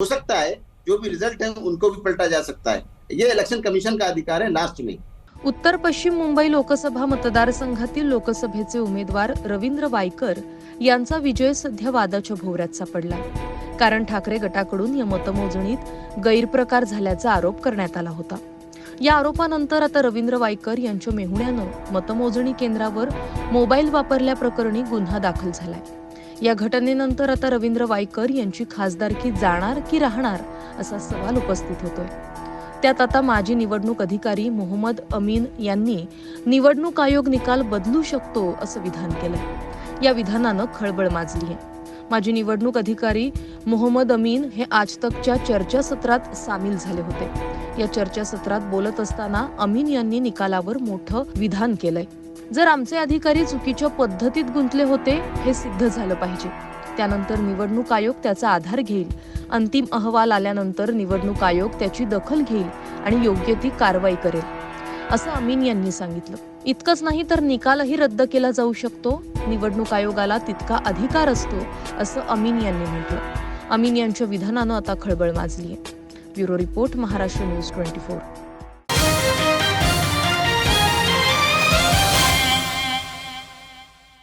हो सकता है जो भी रिजल्ट है उनको भी पलटा जा सकता है। ये इलेक्शन कमीशन का अधिकार है लास्ट में। उत्तर पश्चिम मुंबई लोकसभा मतदारसंघातील लोकसभेचे उमेदवार रवींद्र वायकर यांचा विजय सध्या वादाच्या भोवऱ्यात सापडला. कारण ठाकरे गटाकडून या मतमोजणीत गैरप्रकार झाल्याचा आरोप करण्यात आला होता. या आरोपानंतर आता रवींद्र वायकर यांच्या मेहुण्यानं मतमोजणी केंद्रावर मोबाईल वापरल्याप्रकरणी गुन्हा दाखल झालाय. या घटनेनंतर आता रवींद्र वायकर यांची खासदारकी जाणार की राहणार असा सवाल उपस्थित होतोय. त्यात आता माजी निवडणूक अधिकारी मोहम्मद अमीन यांनी निवडणूक आयोग निकाल बदलू शकतो असं विधान केलंय. या विधानानं खळबळ माजली आहे माजी निवडणूक अधिकारी मोहम्मद अमीन हे आजतकच्या चर्चासत्रात सामील झाले होते. या चर्चासत्रात बोलत असताना अमीन यांनी निकालावर मोठं विधान केलंय. जर आमचे अधिकारी चुकीच्या पद्धतीत गुंतले होते हे सिद्ध झालं पाहिजे. त्यानंतर निवडणूक आयोग त्याचा आधार घेईल. अंतिम अहवाल आल्यानंतर निवडणूक आयोग त्याची दखल घेईल आणि योग्य ती कारवाई करेल. असं अमीन यांनी सांगितलं. इतकंच नाही तर निकालही रद्द केला जाऊ शकतो. निवडणूक आयोगाला तितका अधिकार असतो असं अमीन यांनी म्हटलं. अमीन यांच्या विधानानं आता खळबळ माजली आहे bureau report Maharashtra news twenty four.